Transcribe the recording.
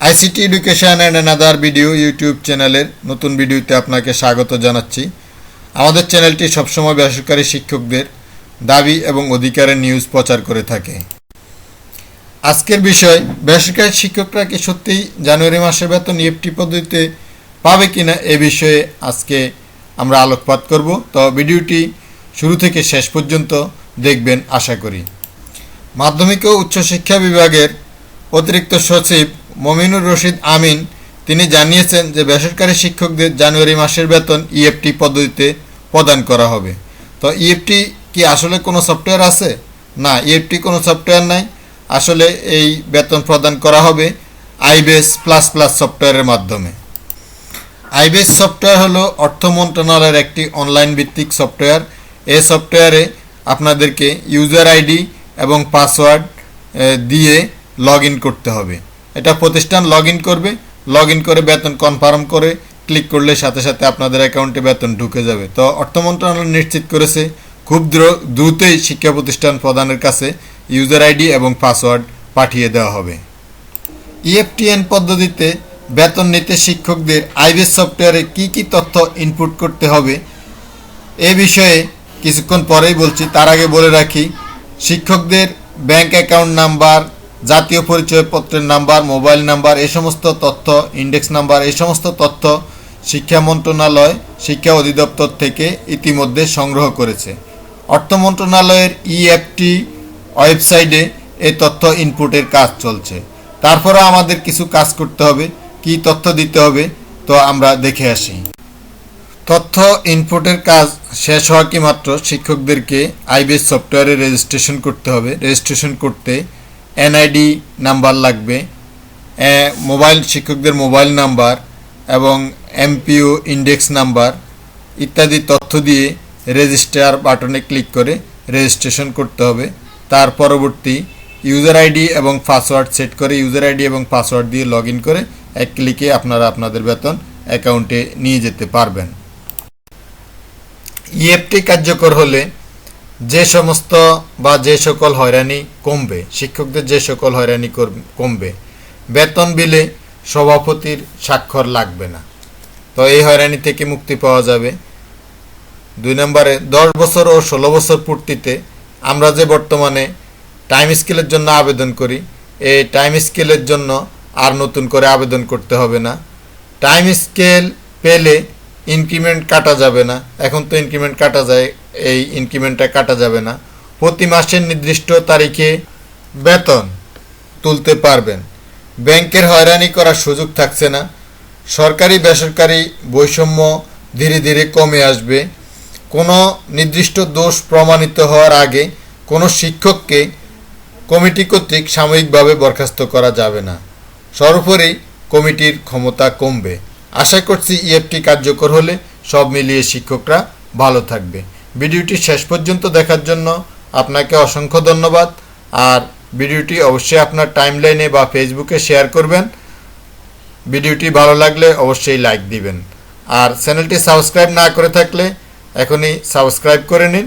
ICT education and another video YouTube চ্যানেলের নতুন ভিডিওতে আপনাকে স্বাগত জানাচ্ছি। আমাদের চ্যানেলটি সবসময় বেসরকারি শিক্ষকদের দাবি এবং অধিকারের নিউজ প্রচার করে থাকে। আজকের বিষয়, বেসরকারি শিক্ষকরা কি সত্যিই জানুয়ারি মাসের বেতন ইএফটি পদ্ধতিতে পাবে কিনা এ বিষয়ে আজকে আমরা আলোকপাত করব। তো ভিডিওটি শুরু থেকে শেষ পর্যন্ত দেখবেন, আশা করি। মাধ্যমিক ও উচ্চশিক্ষা বিভাগের অতিরিক্ত সচিব মমিনুর রশিদ আমিন, তিনি জানিয়েছেন যে বেসরকারি শিক্ষকদের জানুয়ারি মাসের বেতন ইএফটি পদ্ধতিতে প্রদান করা হবে। তো ইএফটি কি আসলে কোনো সফটওয়্যার আছে? না ইএফটি কোনো সফটওয়্যার নাই। আসলে এই বেতন প্রদান করা হবে আইবেস প্লাস প্লাস সফটওয়্যারের মাধ্যমে। আইবেস সফটওয়্যার হলো অর্থ মন্ত্রণালয়ের একটি অনলাইন ভিত্তিক সফটওয়্যার। এই সফটওয়্যারে আপনাদেরকে ইউজার আইডি এবং পাসওয়ার্ড দিয়ে লগ করতে হবে। এটা প্রতিষ্ঠান লগ করবে লগ করে বেতন কনফার্ম করে ক্লিক করলে সাথে সাথে আপনাদের অ্যাকাউন্টে বেতন ঢুকে যাবে। তো অর্থ মন্ত্রণালয় নিশ্চিত করেছে, খুব দ্রু- দ্রুতই শিক্ষা প্রতিষ্ঠান প্রদানের কাছে ইউজার আইডি এবং পাসওয়ার্ড পাঠিয়ে দেওয়া হবে। ইএফটিএন পদ্ধতিতে বেতন নিতে শিক্ষকদের আইবিএস সফটওয়্যারে কি কি তথ্য ইনপুট করতে হবে, এ বিষয়ে কিছুক্ষণ পরেই বলছি। তার আগে বলে রাখি, শিক্ষকদের ব্যাংক অ্যাকাউন্ট নাম্বার জাতীয় পরিচয়পত্রের নাম্বার, মোবাইল নাম্বার এই সমস্ত তথ্য, ইন্ডেক্স নাম্বার এই সমস্ত তথ্য শিক্ষা মন্ত্রণালয়, শিক্ষা অধিদপ্তর থেকে ইতিমধ্যে সংগ্রহ করেছে। অর্থ মন্ত্রণালয়ের ইএফটি ওয়েবসাইটে এ তথ্য ইনপুটের কাজ চলছে। তারপরে আমাদের কিছু কাজ করতে হবে, কি তথ্য দিতে হবে, তো আমরা দেখে আসি। তথ্য ইনপুটের কাজ শেষ হওয়া কি মাত্র, শিক্ষকদেরকে আইবিএস সফটওয়্যারে রেজিস্ট্রেশন করতে হবে। রেজিস্ট্রেশন করতে এনআইডি নাম্বার লাগবে মোবাইল শিক্ষকদের মোবাইল নাম্বার এবং এমপিও ইন্ডেক্স নাম্বার ইত্যাদি তথ্য দিয়ে রেজিস্টার বাটনে ক্লিক করে রেজিস্ট্রেশন করতে হবে। তার পরবর্তী ইউজার আইডি এবং পাসওয়ার্ড সেট করে ইউজার আইডি এবং পাসওয়ার্ড দিয়ে লগ করে এক ক্লিকে আপনারা আপনাদের বেতন অ্যাকাউন্টে নিয়ে যেতে পারবেন। ইএফটি কার্যকর হলে যে সমস্ত বা যে সকল হয়রানি কমবে, শিক্ষকদের যে সকল হয়রানি কমবে, বেতন বিলে সভাপতির স্বাক্ষর লাগবে না। তো এই হয়রানি থেকে মুক্তি পাওয়া যাবে। দুই নম্বরে, দশ বছর ও ষোলো বছর পূর্তিতে আমরা যে বর্তমানে টাইম স্কেলের জন্য আবেদন করি, এই টাইম স্কেলের জন্য আর নতুন করে আবেদন করতে হবে না। টাইম স্কেল পেলে ইনক্রিমেন্ট কাটা যাবে না। এখন তো ইনক্রিমেন্ট কাটা যায়, এই ইনক্রিমেন্টটা কাটা যাবে না। প্রতি মাসের নির্দিষ্ট তারিখে বেতন তুলতে পারবেন। ব্যাংকের হয়রানি করার সুযোগ থাকছে না। সরকারি বেসরকারি বৈষম্য ধীরে ধীরে কমে আসবে। কোনো নির্দিষ্ট দোষ প্রমাণিত হওয়ার আগে কোনো শিক্ষককে কমিটি কর্তৃক সাময়িকভাবে বরখাস্ত করা যাবে না। সর্বোপরি কমিটির ক্ষমতা কমবে। আশা করছি ইএফটি কার্যকর হলে সব মিলিয়ে শিক্ষকরা ভালো থাকবে। ভিডিওটি শেষ পর্যন্ত দেখার জন্য আপনাকে অসংখ্য ধন্যবাদ। আর ভিডিওটি অবশ্যই আপনার টাইমলাইনে বা ফেসবুকে শেয়ার করবেন। ভিডিওটি ভালো লাগলে অবশ্যই লাইক দিবেন। আর চ্যানেলটি সাবস্ক্রাইব না করে থাকলে এখনই সাবস্ক্রাইব করে নিন।